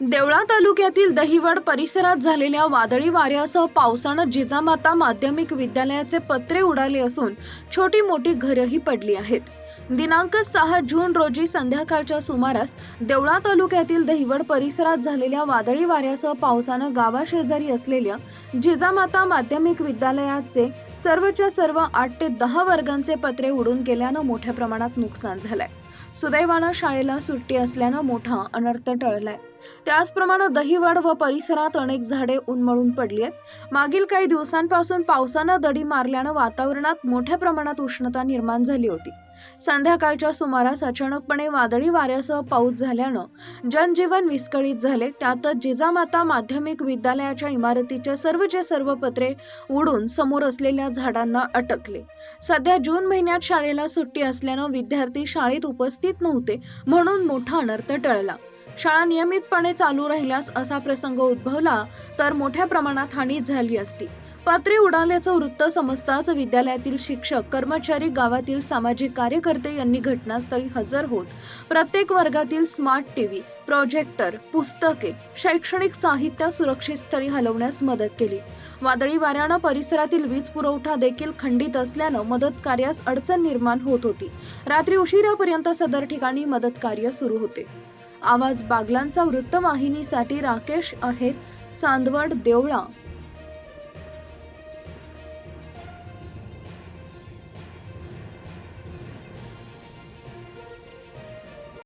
देवळा तालुक्यातील दहिवड परिसरात झालेल्या वादळी वाऱ्यासह पावसानं जिजामाता माध्यमिक विद्यालयाचे पत्रे उडाले असून छोटी मोठी घरंही पडली आहेत. दिनांक सहा जून रोजी संध्याकाळच्या सुमारास देवळा तालुक्यातील दहिवड परिसरात झालेल्या वादळी वाऱ्यासह पावसानं गावाशेजारी असलेल्या जिजामाता माध्यमिक विद्यालयाचे सर्वच्या सर्व आठ ते दहा वर्गांचे पत्रे उडून गेल्यानं मोठ्या प्रमाणात नुकसान झालंय. सुदैवानं शाळेला सुट्टी असल्यानं मोठा अनर्थ टळलाय. त्याचप्रमाणे दहिवड व परिसरात अनेक झाडे उन्मळून पडली आहेत. मागील काही दिवसांपासून पावसानं दडी मारल्यानं वातावरणात मोठ्या प्रमाणात उष्णता निर्माण झाली होती. संध्याकाळच्या सुमारास अचानकपणे वादळी वाऱ्यासह पाऊस झाल्यानं जनजीवन विस्कळीत झाले. त्यातच जिजामाता माध्यमिक विद्यालयाच्या इमारतीच्या सर्वचे सर्व पत्रे उडून समोर असलेल्या झाडांना अटकले. सध्या जून महिन्यात शाळेला सुट्टी असल्यानं विद्यार्थी शाळेत उपस्थित नव्हते म्हणून मोठा अनर्थ टळला. शाळा नियमितपणे चालू राहिल्यास असा प्रसंग उद्भवला तर मोठ्या प्रमाणात हानी झाली असती. पत्रे उडाल्याचं वृत्त समजताच विद्यालयातील शिक्षक कर्मचारी गावातील सामाजिक कार्यकर्ते यांनी घटनास्थळी हजर होत प्रत्येक वर्गातील स्मार्ट टीव्ही प्रोजेक्टर पुस्तके शैक्षणिक साहित्य सुरक्षित स्थळी हलवण्यास मदत केली. वादळी वाऱ्यानं परिसरातील वीज पुरवठा देखील खंडित असल्यानं मदत कार्यास अडचण निर्माण होत होती. रात्री उशिरापर्यंत सदर ठिकाणी मदत कार्य सुरू होते. आवाज बागलांचा वृत्तवाहिनीसाठी राकेश आहेत चांदवड देवळा.